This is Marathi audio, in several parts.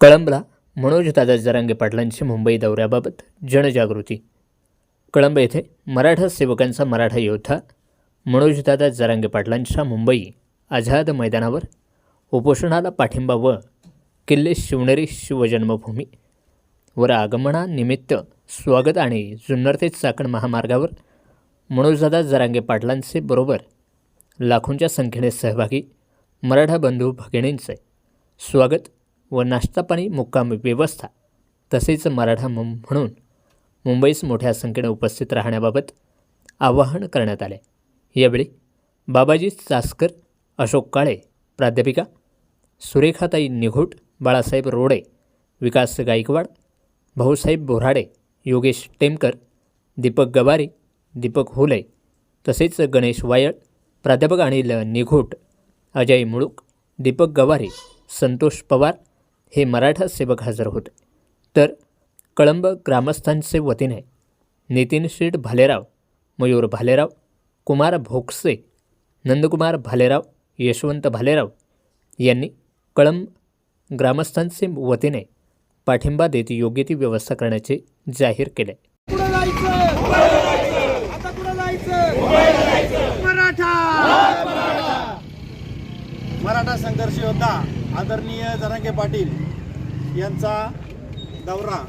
कळंबला मनोजदादा जरांगे पाटलांची मुंबई दौऱ्याबाबत जनजागृती. कळंब येथे मराठा सेवकांचा मराठा योद्धा मनोजदादा जरांगे पाटलांच्या मुंबई आझाद मैदानावर उपोषणाला पाठिंबा व किल्ले शिवनेरी शिवजन्मभूमी वर आगमनानिमित्त स्वागत आणि जुन्नर ते चाकण महामार्गावर मनोजदादा जरांगे पाटलांचे बरोबर लाखोंच्या संख्येने सहभागी मराठा बंधू भगिनींचे स्वागत व नाश्तापाणी मुक्काम व्यवस्था तसेच मराठा मं- म्हणून मुंबईस मोठ्या संख्येने उपस्थित राहण्याबाबत आवाहन करण्यात आले. यावेळी बाबाजी चासकर अशोक काळे प्राध्यापिका सुरेखाताई निघोट बाळासाहेब रोडे विकास गायकवाड भाऊसाहेब बोराडे योगेश टेमकर दीपक गवारी दीपक हुले तसेच गणेश वायळ प्राध्यापक अनिल निघोट अजय मुळूक दीपक गवारी संतोष पवार हे मराठा सेवक हजर होते. तर कळंब ग्रामस्थांचे वतीने नितीन शेठ भालेराव मयूर भालेराव कुमार भोकसे नंदकुमार भालेराव यशवंत भालेराव यांनी कळंब ग्रामस्थांचे वतीने पाठिंबा देत योग्य ती व्यवस्था करण्याचे जाहीर केले. योद्धा आदरणीय जरांगे पाटील यांचा दौरा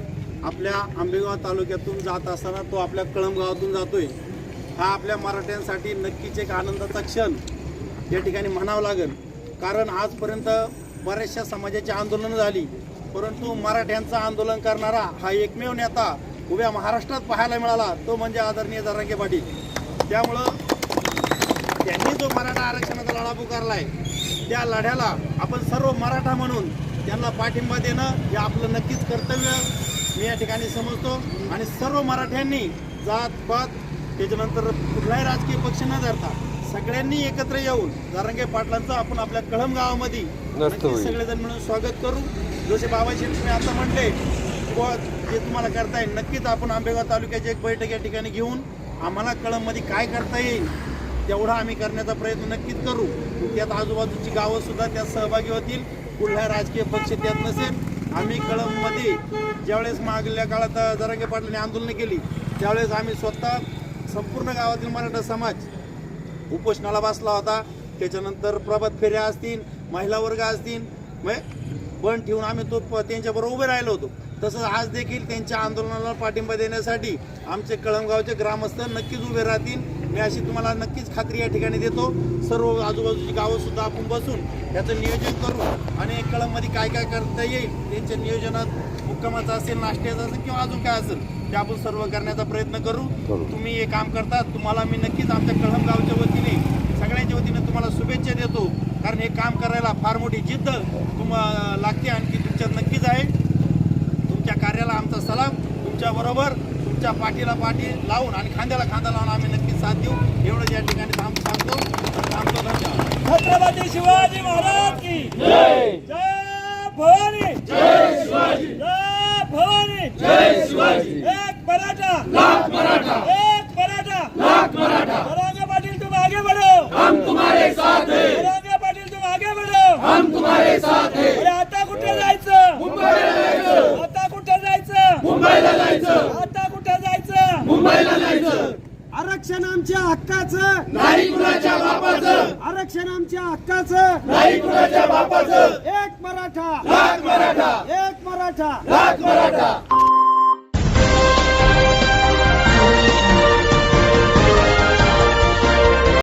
आपल्या आंबेगाव तालुक्यातून जात असताना तो आपल्या कळमगावातून जातोय. हा आपल्या मराठ्यांसाठी नक्कीच एक आनंदाचा क्षण या ठिकाणी म्हणावं लागेल. कारण आजपर्यंत बऱ्याचशा समाजाची आंदोलनं झाली. परंतु मराठ्यांचं आंदोलन करणारा हा एकमेव नेता उभ्या महाराष्ट्रात पाहायला मिळाला तो म्हणजे आदरणीय जरांगे पाटील. त्यामुळं त्यांनी जो मराठा आरक्षणाचा लढा पुकारलाय त्या लढ्याला आपण सर्व मराठा म्हणून त्यांना पाठिंबा देणं हे आपलं नक्कीच कर्तव्य. मी या ठिकाणी समजतो. आणि सर्व मराठ्यांनी जात पात त्याच्यानंतर कुठलाही राजकीय पक्ष न धरता सगळ्यांनी एकत्र येऊन जारंगे पाटलांचं आपण आपल्या कळम गावामध्ये सगळेजण मिळून स्वागत करू. जसे बाबाजी तुम्ही आता म्हणले व जे तुम्हाला करताय नक्कीच आपण आंबेगाव तालुक्याची एक बैठक या ठिकाणी घेऊन आम्हाला कळममध्ये काय करता येईल तेवढा आम्ही करण्याचा प्रयत्न नक्कीच करू. त्यात आजूबाजूची गावं सुद्धा त्यात सहभागी होतील. कुठला राजकीय पक्ष त्यात नसेल. आम्ही कळंबमध्ये ज्यावेळेस मागल्या काळात जरांगे पाटलांनी आंदोलनं केली त्यावेळेस आम्ही स्वतः संपूर्ण गावातील मराठा समाज उपोषणाला बसला होता. त्याच्यानंतर प्रभात फेऱ्या असतील महिला वर्ग असतील म्हणजे बंद ठेवून आम्ही तो त्यांच्याबरोबर उभे राहिलो होतो. तसंच आज देखील त्यांच्या आंदोलनाला पाठिंबा देण्यासाठी आमचे कळमगावचे ग्रामस्थ नक्कीच उभे राहतील. मी अशी तुम्हाला नक्कीच खात्री या ठिकाणी देतो. सर्व आजूबाजूची गावं सुद्धा आपण बसून याचं नियोजन करू आणि कळममध्ये काय काय करता येईल त्यांच्या नियोजनात मुक्कामाचं असेल नाश्त्याचं असेल किंवा अजून काय असेल ते आपण सर्व करण्याचा प्रयत्न करू. तुम्ही हे काम करता तुम्हाला मी नक्कीच आमच्या कळम गावच्या वतीने सगळ्यांच्या वतीने तुम्हाला शुभेच्छा देतो. कारण हे काम करायला फार मोठी जिद्द तुम्हाला लागते आणखी तुमच्यात नक्कीच आहे. तुमच्या कार्याला आमचा सलाम तुमच्या बरोबर. तुमच्या पाठीला पाठी लावून आणि खांद्याला खांदा लावून आम्ही नक्कीच साथ देऊ. एवढं या ठिकाणी थांब सांगतो थांबतो धन्यवाद. छत्रपती शिवाजी महाराज की जय. जय भवानी. जय शिवाजी. जय भवानी. जय शिवाजी. एक मराठा. लाख मराठा. हक्काचं? नाही कुणाच्या बापाचं. आरक्षण आमच्या हक्काचं? नाही कुणाच्या बापाचं. एक मराठा. लाख मराठा. एक मराठा. लाख मराठा.